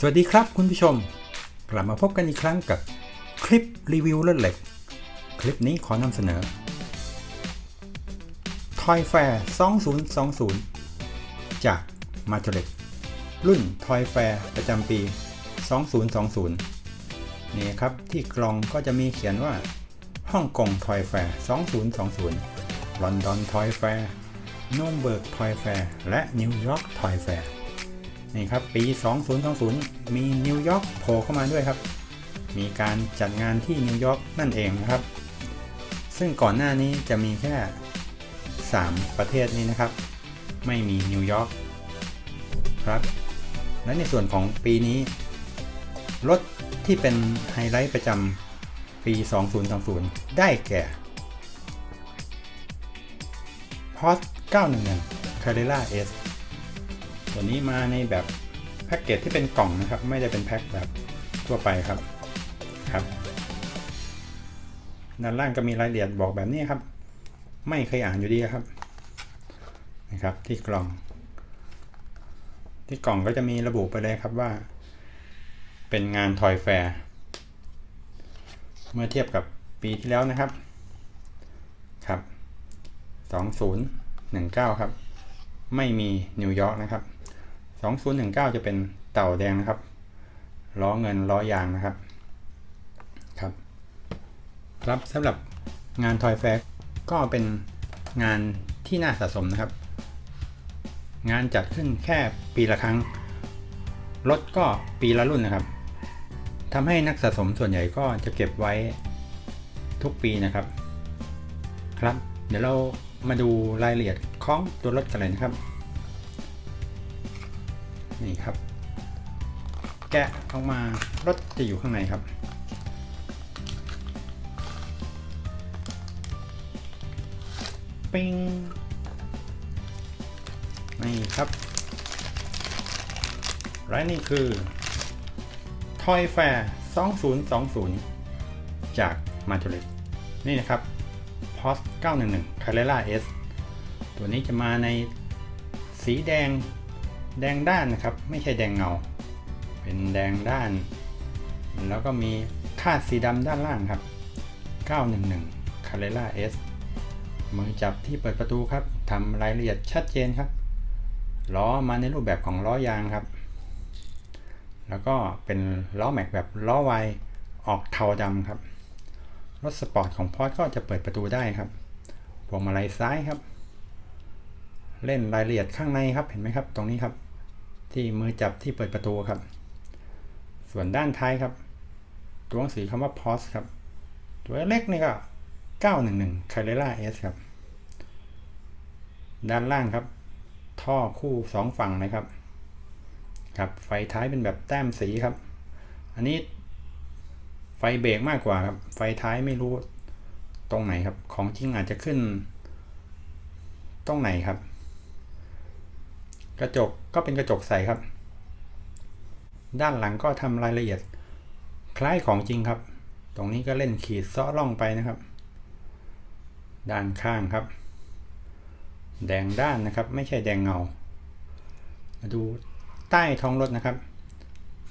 สวัสดีครับคุณผู้ชม กลับมาพบกันอีกครั้งกับคลิปรีวิวรถเหล็ก คลิปนี้ขอนำเสนอ Toy Fair 2020 จากมา t เ r ็ t รุ่น Toy Fair ประจำปี 2020 นี่ครับที่กล่องก็จะมีเขียนว่าฮ่องกง Toy Fair 2020 London Toy Fair นมเบิร์ก Toy Fair และนิวยอร์ก Toy Fair นี่ครับปี 2020 มีนิวยอร์กโผล่เข้ามาด้วยครับ มีการจัดงานที่นิวยอร์กนั่นเองนะครับ ซึ่งก่อนหน้านี้จะมีแค่ 3 ประเทศนี้นะครับ ไม่มีนิวยอร์กครับ และในส่วนของปีนี้รถที่เป็นไฮไลท์ประจำปี 2020 ได้แก่ Porsche 911 Carrera S ตัวนี้มาในแบบแพ็กเกจที่เป็นกล่องนะครับ ไม่ได้เป็นแพ็คแบบทั่วไปครับครับ ด้านล่างก็มีรายละเอียดบอกแบบนี้ครับ ไม่เคยอ่านอยู่ดีครับนะครับ ที่กล่อง ที่กล่องก็จะมีระบุไปเลยครับว่า เป็นงานทอยแฟร์เมื่อเทียบกับปีที่แล้วนะครับครับ 2019 ครับ ไม่มีนิวยอร์กนะครับ 2019 จะเป็นเต่าแดงนะครับ ล้อเงินล้อยางนะครับ ครับ ครับสำหรับงานทอยแฟร์ก็เป็นงานที่น่าสะสมนะครับ งานจัดขึ้นแค่ปีละครั้ง รถก็ปีละรุ่นนะครับทำให้นักสะสมส่วนใหญ่ก็จะเก็บไว้ทุกปีนะครับ ครับ เดี๋ยวเรามาดูรายละเอียดของตัวรถกันเลยนะครับ นี่ครับ แกะออกมารถจะอยู่ข้างในครับ ปิ้งนี่ครับและนี่คือ Toy Fair 2020 จากมา t เ r ็ t นี่นะครับ POS 911 Carrera S ตัวนี้จะมาในสีแดง แดงด้านนะครับ ไม่ใช่แดงเงา เป็นแดงด้าน แล้วก็มีคาดสีดำด้านล่างครับ 911 Carrera S มือจับที่เปิดประตูครับทำรายละเอียดชัดเจนครับล้อมาในรูปแบบของล้อยางครับ แล้วก็เป็นล้อแม็กแบบล้อไวออกเทาดำครับรถสปอร์ตของพอร์ก็จะเปิดประตูได้ครับพวงมาลัยซ้ายครับ เล่นรายละเอียดข้างในครับเห็นไหมครับ ตรงนี้ครับ ที่มือจับที่เปิดประตูครับ ส่วนด้านท้ายครับ ตัวหนังสือคำว่า POS ครับ ตัวเล็กนี่ก็ 911 Carrera S ครับ ด้านล่างครับ ท่อคู่ 2 ฝั่งนะครับ ครับไฟท้ายเป็นแบบแต้มสีครับ อันนี้ไฟเบรกมากกว่าครับ ไฟท้ายไม่รู้ตรงไหนครับ ของจริงอาจจะขึ้น ตรงไหนครับ กระจกก็เป็นกระจกใสครับ ด้านหลังก็ทำรายละเอียด คล้ายของจริงครับ ตรงนี้ก็เล่นขีดเซาะล่องไปนะครับ ด้านข้างครับ แดงด้านนะครับ ไม่ใช่แดงเงา มาดูใต้ท้องรถนะครับ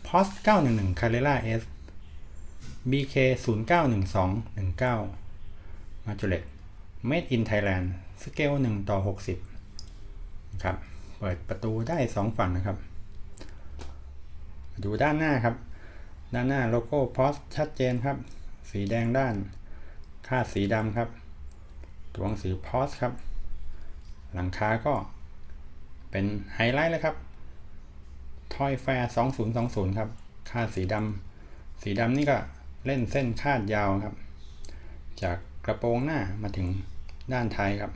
POS 911 Carrera S BK 091219 m a j o r e t Made in Thailand สเกล1ต่อ60ครับ เปิดประตูได้ 2 ฝั่งนะครับ ดูด้านหน้าครับ ด้านหน้าโลโก้ POS ชัดเจนครับ สีแดงด้านคาดสีดำครับตัวหนังสือ POS ครับ หลังคาก็เป็นไฮไลท์เลยครับ Toy Fair 2020 ครับคาดสีดำสีดำนี่ก็เล่นเส้นคาดยาวครับ จากกระโปรงหน้ามาถึงด้านท้ายครับ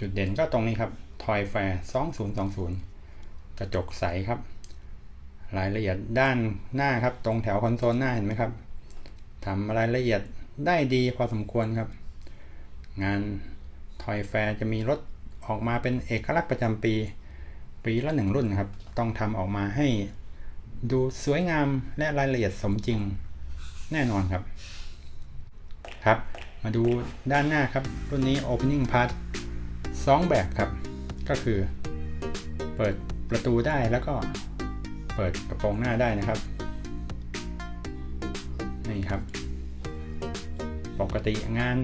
จุดเด่นก็ตรงนี้ครับ Toy Fair 2020 กระจกใสครับ รายละเอียดด้านหน้าครับ ตรงแถวคอนโซลหน้าเห็นไหมครับทำรายละเอียดได้ดีพอสมควรครับ งาน Toy Fair จะมีรถออกมาเป็นเอกลักษณ์ประจำปี ปีละหนึ่งรุ่นครับ ต้องทำออกมาให้ดูสวยงามและรายละเอียดสมจริงแน่นอนครับ ครับ มาดูด้านหน้าครับ รุ่นนี้ opening part 2 แบบครับ ก็คือเปิดประตูได้แล้วก็เปิดกระโปรงหน้าได้นะครับ นี่ครับ ปกติงาน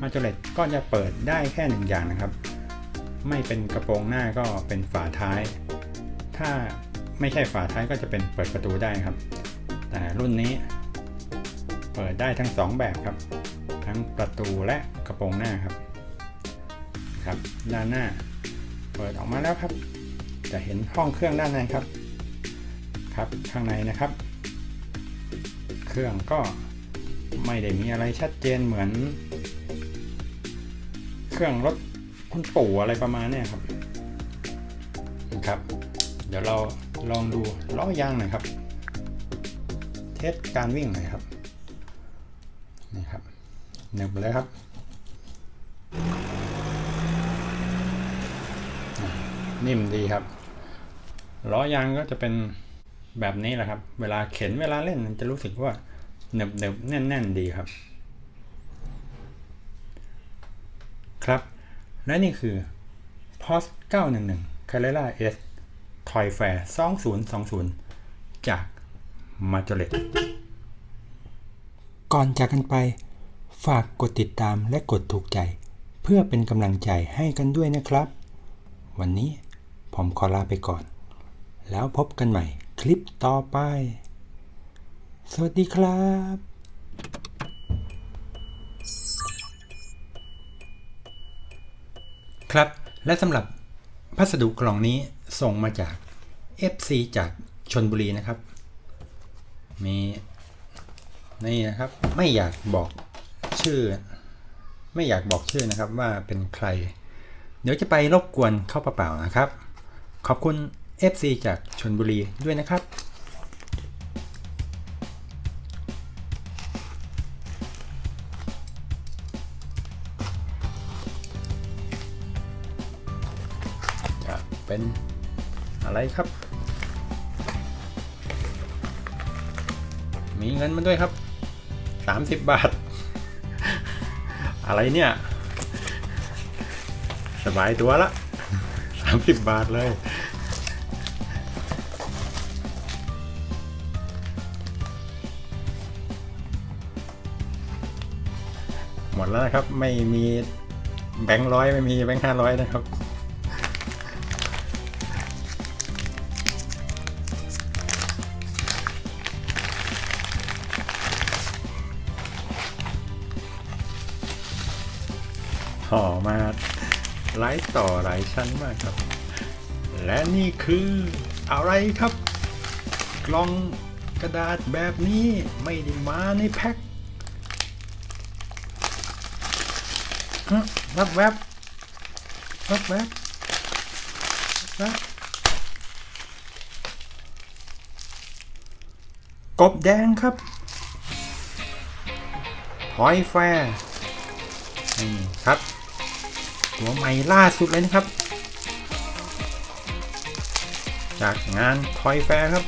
มาจเลตก็จะเปิดได้แค่หนึ่งอย่างนะครับ ไม่เป็นกระโปรงหน้าก็เป็นฝาท้าย ถ้าไม่ใช่ฝาท้ายก็จะเป็นเปิดประตูได้ครับ แต่รุ่นนี้ เปิดได้ทั้งสองแบบครับ ทั้งประตูและกระโปรงหน้าครับ ครับ ด้านหน้า เปิดออกมาแล้วครับ จะเห็นห้องเครื่องด้านในครับ ครับข้างในนะครับ เครื่องก็ไม่ได้มีอะไรชัดเจนเหมือน เครื่องรถคุณปู่อะไรประมาณนี้ครับนะครับ เดี๋ยวเราลองดูล้อยางหน่อยครับ เทสการวิ่งหน่อยครับนี่ครับหนึบเลยครับอ่า นิ่มดีครับล้อยางก็จะเป็นแบบนี้แหละครับ เวลาเข็นเวลาเล่นจะรู้สึกว่าหนึบหนึบแน่นแน่นดีครับ ครับ และนี่คือ POS 911 Carrera S Toy Fair 2020 จาก m a j o l e t ก่อนจากกันไป ฝากกดติดตามและกดถูกใจ เพื่อเป็นกำลังใจให้กันด้วยนะครับ วันนี้ ผมขอลาไปก่อน แล้วพบกันใหม่คลิปต่อไป สวัสดีครับครับ และสำหรับพัสดุกล่องนี้ส่งมาจาก FC จากชนบุรีนะครับ มีนี่นะครับไม่อยากบอกชื่อ ไม่อยากบอกชื่อนะครับว่าเป็นใคร เดี๋ยวจะไปรบกวนเข้าเปล่าๆนะครับ ขอบคุณ FC จากชนบุรีด้วยนะครับจะเป็นอะไรครับ มีเงินมาด้วยครับ 30 บาท อะไรเนี่ย สบายตัวละ 30บาทเลย หมดแล้วนะครับ ไม่มีแบงค์ร้อยไม่มีแบงค์ห้าร้อยนะครับห่อมา หลายต่อหลายชั้นมากครับ และนี่คืออะไรครับ กล่องกระดาษแบบนี้ไม่ได้มาในแพ็คฮะวับแวบวับแวบวับแวบกบแดงครับหอยแฟร์นี่ครับ ตัวใหม่ล่าสุดเลยนะครับ จากงานทอยแฟร์ครับ